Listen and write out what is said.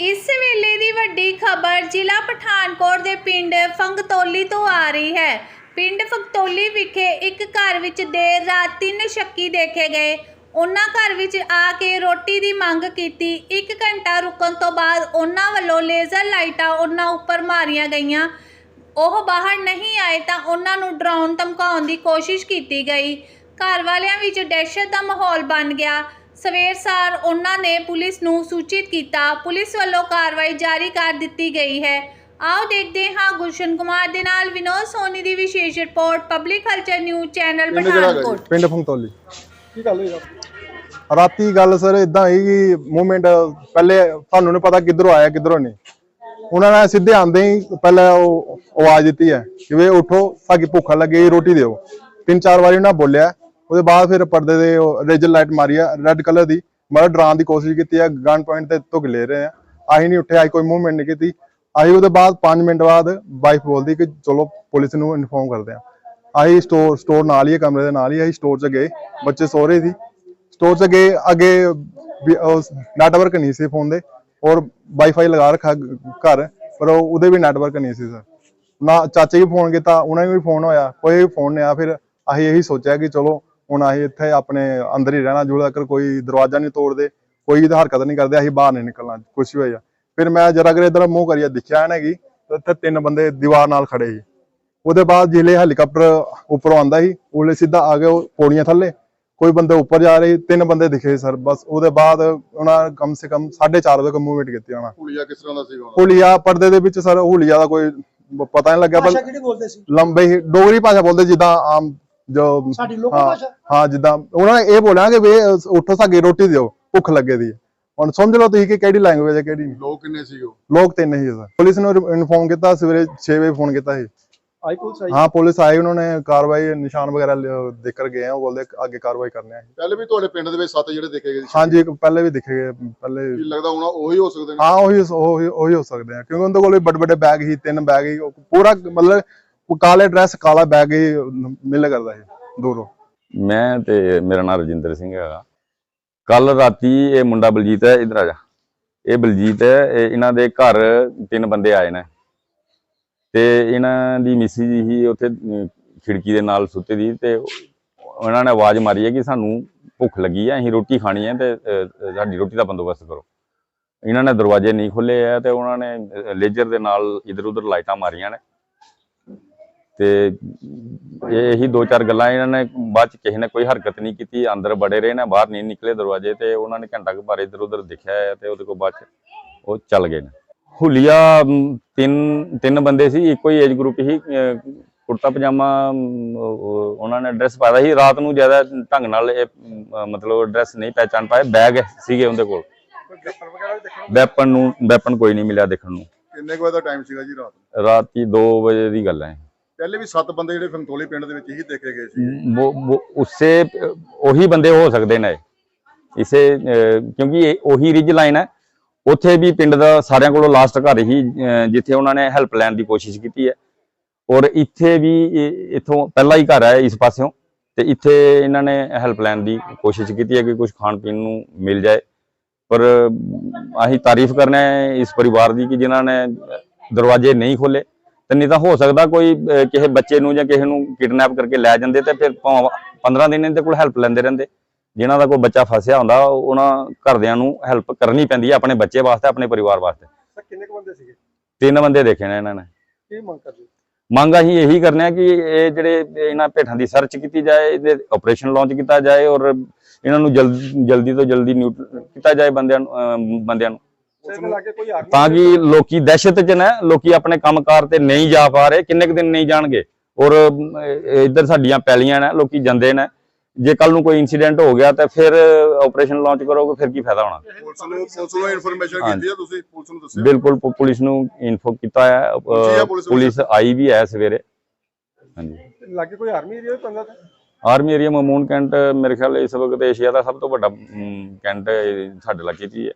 ਇਸ ਵੇਲੇ ਦੀ ਵੱਡੀ ਖਬਰ ਜ਼ਿਲ੍ਹਾ ਪਠਾਨਕੋਟ ਦੇ ਪਿੰਡ ਫੰਗਤੌਲੀ ਤੋਂ ਆ ਰਹੀ ਹੈ। ਪਿੰਡ ਫੰਗਤੌਲੀ ਵਿਖੇ ਇੱਕ ਘਰ ਵਿੱਚ ਦੇਰ ਰਾਤ ਤਿੰਨ ਸ਼ੱਕੀ ਦੇਖੇ ਗਏ। ਉਹਨਾਂ ਘਰ ਵਿੱਚ ਆ ਕੇ ਰੋਟੀ ਦੀ ਮੰਗ ਕੀਤੀ। 1 ਘੰਟਾ ਰੁਕਣ ਤੋਂ ਬਾਅਦ ਉਹਨਾਂ ਵੱਲੋਂ ਲੇਜ਼ਰ ਲਾਈਟਾਂ ਉਹਨਾਂ ਉੱਪਰ ਮਾਰੀਆਂ ਗਈਆਂ। ਉਹ ਬਾਹਰ ਨਹੀਂ ਆਏ ਤਾਂ ਉਹਨਾਂ ਨੂੰ ਡਰਾਉਣ ਧਮਕਾਉਣ ਦੀ ਕੋਸ਼ਿਸ਼ ਕੀਤੀ ਗਈ। ਘਰ ਵਾਲਿਆਂ ਵਿੱਚ ਦਹਿਸ਼ਤ ਦਾ ਮਾਹੌਲ ਬਣ ਗਿਆ। ਸਵੇਰ ਸਾਰ ਉਹਨਾਂ ਨੇ ਪੁਲਿਸ ਨੂੰ ਸੂਚਿਤ ਕੀਤਾ। ਪੁਲਿਸ ਵੱਲੋਂ ਕਾਰਵਾਈ ਜਾਰੀ ਕਰ ਦਿੱਤੀ ਗਈ ਹੈ। ਆਓ ਦੇਖਦੇ ਹਾਂ ਗੁਲਸ਼ਨ ਕੁਮਾਰ ਦੇ ਨਾਲ ਵਿਨੋਦ ਸੋਨੀ ਦੀ ਵਿਸ਼ੇਸ਼ report public culture news channel ਪਿੰਡ ਕਿਹੜਾ ਹੈਗਾ ਜੀ? ਪਠਾਨਕੋਟ। ਪਿੰਡ ਫੰਗਤੌਲੀ ਕੀ ਗੱਲ ਹੋਈ ਰਾਤ ਰਾਤੀ ਗੱਲ ਸਰ ਇਦਾਂ ਹੋਈ ਕਿ ਮੂਵਮੈਂਟ ਪਹਿਲੇ ਤੁਹਾਨੂੰ ਨਹੀਂ ਪਤਾ ਕਿੱਧਰੋਂ ਆਇਆ ਕਿੱਧਰੋਂ ਨਹੀਂ। ਉਹਨਾਂ ਨੇ ਸਿੱਧੇ ਆਂਦੇ ਹੀ ਪਹਿਲਾਂ ਉਹ ਆਵਾਜ਼ ਦਿੱਤੀ ਹੈ ਕਿ ਵੇ ਉਠੋ ਸਾਡੀ ਭੁੱਖ ਲੱਗੀ ਰੋਟੀ ਦਿਓ। ਤਿੰਨ ਚਾਰ ਵਾਰੀ ਉਹਨਾਂ ਬੋਲਿਆ। ਉਹਦੇ ਬਾਅਦ ਫਿਰ ਪਰਦੇ ਦੇ ਰੇਜਰ ਲਾਈਟ ਮਾਰੀ ਆ ਰੈੱਡ ਕਲਰ ਦੀ। ਮਤਲਬ ਡਰਾਉਣ ਦੀ ਕੋਸ਼ਿਸ਼ ਕੀਤੀ ਆ ਗਨ ਪੁਆਇੰਟ ਤੇ ਧੁੱਕ ਲੈ ਰਹੇ ਆ। ਅਸੀਂ ਨਹੀਂ ਉੱਠੇ ਅਸੀਂ ਕੋਈ ਮੂਵਮੈਂਟ ਨਹੀਂ ਕੀਤੀ। ਅਸੀਂ ਉਹਦੇ ਬਾਅਦ 5 ਮਿੰਟ ਬਾਅਦ ਵਾਈਫ ਬੋਲਦੀ ਕਿ ਚਲੋ ਪੁਲਿਸ ਨੂੰ ਇਨਫੋਰਮ ਕਰਦੇ ਆ। ਅਸੀਂ ਸਟੋਰ ਸਟੋਰ ਨਾਲ ਹੀ ਕਮਰੇ ਦੇ ਨਾਲ ਹੀ ਅਸੀਂ ਸਟੋਰ 'ਚ ਗਏ। ਬੱਚੇ ਸੋ ਰਹੇ ਸੀ। ਸਟੋਰ 'ਚ ਗਏ, ਅੱਗੇ ਨੈਟਵਰਕ ਨਹੀਂ ਸੀ ਫੋਨ ਦੇ। ਔਰ ਵਾਈਫਾਈ ਲਗਾ ਰੱਖਾ ਘਰ, ਪਰ ਉਹਦੇ ਵੀ ਨੈਟਵਰਕ ਨਹੀਂ ਸੀ ਸਰ ਨਾ ਚਾਚੇ ਵੀ ਫੋਨ ਕੀਤਾ, ਉਹਨਾਂ ਨੂੰ ਵੀ ਫੋਨ ਹੋਇਆ, ਕੋਈ ਵੀ ਫੋਨ ਨਹੀਂ ਆਇਆ। ਫਿਰ ਅਸੀਂ ਇਹੀ ਸੋਚਿਆ ਕਿ ਚਲੋ ਹੁਣ ਅਸੀਂ ਇੱਥੇ ਆਪਣੇ ਅੰਦਰ ਹੀ ਰਹਿਣਾ ਜਦੋਂ ਤੱਕ ਕੋਈ ਦਰਵਾਜ਼ਾ ਨਹੀਂ ਤੋੜਦੇ ਕੋਈ ਤਾਂ ਹਰਕਤ ਨਹੀਂ ਕਰਦੇ ਅਸੀਂ ਬਾਹਰ ਨਹੀਂ ਨਿਕਲਣਾ ਕੁਛ ਵੀ ਹੋਇਆ ਫਿਰ ਮੈਂ ਜਰਾ ਕਰ ਇਧਰ ਮੂੰਹ ਕਰੀਆ ਦਿਖਿਆ ਨਾ ਕਿ ਇੱਥੇ ਤਿੰਨ ਬੰਦੇ ਦੀਵਾਰ ਨਾਲ ਖੜੇ ਸੀ। ਉਹਦੇ ਬਾਅਦ ਜਿਹੜੇ ਹੈਲੀਕਾਪਟਰ ਉੱਪਰੋਂ ਆਂਦਾ ਸੀ ਉਹਲੇ ਸਿੱਧਾ ਆ ਗਏ ਉਹ ਪੌੜੀਆਂ ਥੱਲੇ। ਕੋਈ ਬੰਦੇ ਉੱਪਰ ਜਾ ਰਹੇ ਤਿੰਨ ਬੰਦੇ ਦਿਖੇ ਸਰ ਬਸ ਉਹਦੇ ਬਾਅਦ ਉਹਨਾਂ ਕਮ ਸੇ ਕਮ 4:30 ਵਜੇ ਮੂਵਮੈਂਟ ਕੀਤੀ ਉਹਨਾਂ ਹੁਲੀਆ ਕਿਸ ਤਰ੍ਹਾਂ ਦਾ ਸੀਗਾ ਉਹਨਾਂ ਹੁਲੀਆ ਪਰਦੇ ਦੇ ਵਿੱਚ ਸਰ ਹੁਲੀਆ ਦਾ ਕੋਈ ਪਤਾ ਨਹੀਂ ਲੱਗਿਆ ਪਰ ਸੀ? ਲੰਬੇ ਡੋਗਰੀ ਭਾਸ਼ਾ ਬੋਲਦੇ ਜਿੱਦਾਂ ਆਮ ਜੋ ਸਾਡੀ ਲੋਕਲ ਹਾਂ ਭਾਸ਼ਾ? ਹਾਂ ਜਿੱਦਾਂ ਉਹਨਾਂ ਨੇ ਇਹ ਬੋਲਿਆ ਕਿ ਵੇ ਉੱਠੋ ਸਾਡੀ ਰੋਟੀ ਦਿਓ ਭੁੱਖ ਲੱਗੇ ਦੀ। ਹੈ। ਹੁਣ ਸਮਝ ਲਓ ਤੁਸੀਂ ਕਿ ਕਿਹੜੀ ਲੈਂਗੁਏਜ ਹੈ ਕਿਹੜੀ ਨਹੀਂ। ਲੋਕ ਕਿੰਨੇ ਸੀਗੇ ਉਹ? ਲੋਕ ਤਿੰਨ ਹੀ ਹੈ ਸਰ ਪੁਲਿਸ ਨੂੰ ਇਨਫੋਰਮ ਕੀਤਾ ਸਵੇਰੇ 6 ਵਜੇ ਫੋਨ ਕੀਤਾ ਸੀ। ਆਈ ਪੁਲਿਸ ਆਈ? ਹਾਂ ਪੁਲਿਸ ਆਈ ਉਹਨਾਂ ਨੇ ਕਾਰਵਾਈ ਨਿਸ਼ਾਨ ਵਗੈਰਾ ਲਿਆ- ਦੇਖ ਕਰ ਗਏ ਆ ਉਹ ਬੋਲਦੇ ਅੱਗੇ ਕਾਰਵਾਈ ਕਰਨੇ ਆ ਪਹਿਲੇ ਵੀ ਤੁਹਾਡੇ ਪਿੰਡ ਦੇ ਵਿੱਚ ਸੱਤ ਜਿਹੜੇ ਦੇਖੇ ਗਏ ਸੀ? ਹਾਂਜੀ ਇੱਕ ਪਹਿਲੇ ਵੀ ਦਿਖੇ ਗਏ ਪਹਿਲੇ ਕੀ ਲੱਗਦਾ ਹੁਣ ਉਹੀ ਹੋ ਸਕਦੇ ਨੇ? ਹਾਂ ਉਹੀ ਉਹੀ ਉਹੀ ਹੋ ਸਕਦੇ ਆ ਕਿਉਂਕਿ ਉਹਦੇ ਕੋਲ ਵੀ ਵੱਡੇ ਵੱਡੇ ਬੈਗ ਹੀ ਤਿੰਨ ਬੈਗ ਹੀ ਉਹ ਪੂਰਾ ਮਤਲਬ ਕਾਲੇ ਡਰੈਸ ਕਾਲਾ ਬੈਗ ਹੀ ਮਿਲ ਕਰਦਾ ਸੀ ਦੂਰੋਂ। ਮੈਂ ਤੇ ਮੇਰਾ ਨਾਮ ਰਜਿੰਦਰ ਸਿੰਘ ਹੈਗਾ। ਕੱਲ ਰਾਤੀ ਇਹ ਮੁੰਡਾ ਬਲਜੀਤ ਹੈ, ਇਧਰ ਆ ਜਾ। ਇਹ ਬਲਜੀਤ ਹੈ ਇਹਨਾਂ ਦੇ ਘਰ ਤਿੰਨ ਬੰਦੇ ਆਏ ਨੇ। ਤੇ ਇਹਨਾਂ ਦੀ ਮਿਸੀ ਜੀ ਹੀ ਉੱਥੇ ਖਿੜਕੀ ਦੇ ਨਾਲ ਸੁੱਤੇ ਦੀ ਤੇ ਉਹਨਾਂ ਨੇ ਆਵਾਜ਼ ਮਾਰੀ ਹੈ ਕਿ ਸਾਨੂੰ ਭੁੱਖ ਲੱਗੀ ਹੈ, ਅਸੀਂ ਰੋਟੀ ਖਾਣੀ ਹੈ ਤੇ ਸਾਡੀ ਰੋਟੀ ਦਾ ਬੰਦੋਬਸਤ ਕਰੋ। ਇਹਨਾਂ ਨੇ ਦਰਵਾਜ਼ੇ ਨਹੀਂ ਖੋਲੇ ਆ ਤੇ ਉਹਨਾਂ ਨੇ ਲੇਜ਼ਰ ਦੇ ਨਾਲ ਇਧਰ ਉਧਰ ਲਾਈਟਾਂ ਮਾਰੀਆਂ ਨੇ। ਤੇ ਇਹ ਇਹੀ ਦੋ ਚਾਰ ਗੱਲਾਂ ਇਹਨਾਂ ਨੇ ਬਾਅਦ ਚ ਕਿਸੇ ਨੇ ਕੋਈ ਹਰਕਤ ਨਹੀਂ ਕੀਤੀ ਅੰਦਰ ਬੜੇ ਰਹੇ ਨੇ ਬਾਹਰ ਨਹੀਂ ਨਿਕਲੇ ਦਰਵਾਜ਼ੇ ਤੇ ਉਹਨਾਂ ਨੇ ਘੰਟਾ ਕੁ ਬਾਰੇ ਇਧਰ ਉਧਰ ਦੇਖਿਆ ਹੈ ਤੇ ਉਹਦੇ ਕੋਲ ਬਾਅਦ ਚ ਉਹ ਚੱਲ ਗਏ ਨੇ। ਹੁਲੀਆ ਤਿੰਨ ਤਿੰਨ ਬੰਦੇ ਸੀ ਇੱਕੋ ਹੀ ਏਜ ਗਰੁੱਪ ਅਹ, ਕੁੜਤਾ ਪਜਾਮਾ ਉਹਨਾਂ ਨੇ ਐਡਰੈਸ ਪਾਇਆ ਸੀ। ਰਾਤ ਨੂੰ ਜ਼ਿਆਦਾ ਢੰਗ ਨਾਲ ਇਹ ਮਤਲਬ ਐਡਰੈਸ ਨਹੀਂ ਪਹਿਚਾਨ ਪਾਏ ਬੈਗ ਸੀਗੇ ਉਹਦੇ ਕੋਲ। ਵੈਪਨ ਨੂੰ ਵੈਪਨ ਕੋਈ ਨਹੀਂ ਮਿਲਿਆ ਦੇਖਣ ਨੂੰ। ਕਿੰਨੇ ਕੁ ਵਜੇ ਦਾ ਟਾਈਮ ਸੀਗਾ ਜੀ ਰਾਤ ਨੂੰ? ਰਾਤੀ 2 ਵਜੇ ਦੀ ਗੱਲ ਹੈ। ਪਹਿਲੇ ਵੀ ਸੱਤ ਬੰਦੇ ਜਿਹੜੇ ਫੰਤੋਲੀ ਪਿੰਡ ਦੇ ਵਿੱਚ ਹੀ ਦੇਖੇ ਗਏ ਸੀ वो वो उससे अ, ਉਹੀ ਬੰਦੇ ਹੋ ਸਕਦੇ ਨੇ ਇਸੇ ਅ, ਕਿਉਂਕਿ ਇਹ ਉਹੀ ਰਿਜ ਲਾਈਨ ਹੈ ਉੱਥੇ ਵੀ ਪਿੰਡ ਦਾ ਸਾਰਿਆਂ ਕੋਲੋਂ ਲਾਸਟ ਘਰ ਹੀ ਅ, ਜਿੱਥੇ ਉਹਨਾਂ ਨੇ ਹੈਲਪ ਲੈਣ ਦੀ ਕੋਸ਼ਿਸ਼ ਕੀਤੀ ਹੈ ਔਰ ਇੱਥੇ ਵੀ ਇਹ- ਇੱਥੋਂ ਪਹਿਲਾ ਹੀ ਘਰ ਹੈ ਇਸ ਪਾਸਿਓਂ ਤੇ ਇੱਥੇ ਇਹਨਾਂ ਨੇ ਹੈਲਪ ਲੈਣ ਦੀ ਕੋਸ਼ਿਸ਼ ਕੀਤੀ ਹੈ ਕਿ ਕੁਝ ਖਾਣ ਪੀਣ ਨੂੰ ਮਿਲ ਜਾਏ ਪਰ ਅ, ਅਸੀਂ ਤਾਰੀਫ ਕਰਨਾ ਹੈ ਇਸ ਪਰਿਵਾਰ ਦੀ ਕਿ ਜਿਨ੍ਹਾਂ ਨੇ ਦਰਵਾਜ਼ੇ ਨਹੀਂ ਖੋਲੇ ਤੇ ਨਹੀਂ ਤਾਂ ਹੋ ਸਕਦਾ ਕੋਈ ਕਿਸੇ ਬੱਚੇ ਨੂੰ ਜਾਂ ਕਿਸੇ ਨੂੰ ਕਿਡਨੈਪ ਕਰਕੇ ਲੈ ਜਾਂਦੇ ਤੇ ਫਿਰ ਭਾਵੇਂ 15 ਦਿਨ ਇਹਦੇ ਕੋਲ ਹੈਲਪ ਲੈਂਦੇ ਰਹਿੰਦੇ। ਜਿਨ੍ਹਾਂ ਦਾ ਕੋਈ ਬੱਚਾ ਫਸਿਆ ਹੁੰਦਾ ਉਹਨਾਂ ਘਰਦਿਆਂ ਨੂੰ ਹੈਲਪ ਕਰਨੀ ਪੈਂਦੀ ਹੈ ਆਪਣੇ ਬੱਚੇ ਵਾਸਤੇ ਆਪਣੇ ਪਰਿਵਾਰ ਵਾਸਤੇ। ਸਰ ਕਿੰਨੇ ਕੁ ਬੰਦੇ ਸੀਗੇ? ਤਿੰਨ ਬੰਦੇ ਦੇਖੇ ਨੇ ਇਹਨਾਂ ਨੇ। ਕੀ ਮੰਗ ਕਰਦੇ? ਮੰਗ ਅਸੀਂ ਇਹੀ ਕਰਨੇ ਆ ਕਿ ਇਹ ਜਿਹੜੇ ਇਹਨਾਂ ਭੇਠਾਂ ਦੀ ਸਰਚ ਕੀਤੀ ਜਾਏ ਇਹਦੇ ਆਪਰੇਸ਼ਨ ਲਾਂਚ ਕੀਤਾ ਜਾਏ ਔਰ ਇਹਨਾਂ ਨੂੰ ਜਲਦੀ ਤੋਂ ਜਲਦੀ ਨਿਊਟ ਕੀਤਾ ਜਾਏ ਬੰਦਿਆਂ ਨੂੰ ਬੰਦਿਆਂ ਨੂੰ। ਤਾਂ ਕਿ ਲੋਕੀ ਦਹਿਸ਼ਤ 'ਚ ਨੇ ਲੋਕੀ ਆਪਣੇ ਕੰਮਕਾਰ ਤੇ ਨਹੀਂ ਜਾ ਪਾ ਰਹੇ ਕਿੰਨੇ ਕੁ ਦਿਨ ਨਹੀਂ ਜਾਣਗੇ। ਔਰ ਇੱਧਰ ਸਾਡੀਆਂ ਪੈਲੀਆਂ ਨੇ ਲੋਕੀ ਜਾਂਦੇ ਨੇ। ਜੇ ਕੱਲ ਨੂੰ ਕੋਈ ਇਨਸੀਡੈਂਟ ਹੋ ਗਿਆ ਤਾਂ ਫਿਰ ਆਪਰੇਸ਼ਨ ਲਾਂਚ ਕਰੋਗੇ ਫਿਰ ਕੀ ਫਾਇਦਾ ਹੋਣਾ? ਪੁਲਿਸ ਨੂੰ ਪੁਲਿਸ ਨੂੰ ਇਨਫੋਰਮੇਸ਼ਨ ਹਾਂਜੀ। ਕੀਤੀ ਆ ਤੁਸੀਂ? ਪੁਲਿਸ ਨੂੰ ਦੱਸਿਆ? ਬਿਲਕੁਲ ਪੁਲਿਸ ਨੂੰ ਇਨਫੋ ਕੀਤਾ ਹੈ ਪੁਲਿਸ ਜਾਂ ਆਈ ਵੀ ਹੈ ਸਵੇਰੇ। ਹਾਂਜੀ। ਲਾਗੇ ਕੋਈ ਆਰਮੀ ਏਰੀਆ ਪੈਂਦਾ ਤਾਂ ਆਰਮੀ ਏਰੀਆ ਮਮੂਨ ਕੈਂਟ ਮੇਰੇ ਖਿਆਲ ਇਸ ਵਕਤ ਏਸ਼ੀਆ ਦਾ ਸਭ ਤੋਂ ਵੱਡਾ ਕੈਂਟ ਸਾਡੇ ਇਲਾਕੇ 'ਚ ਹੀ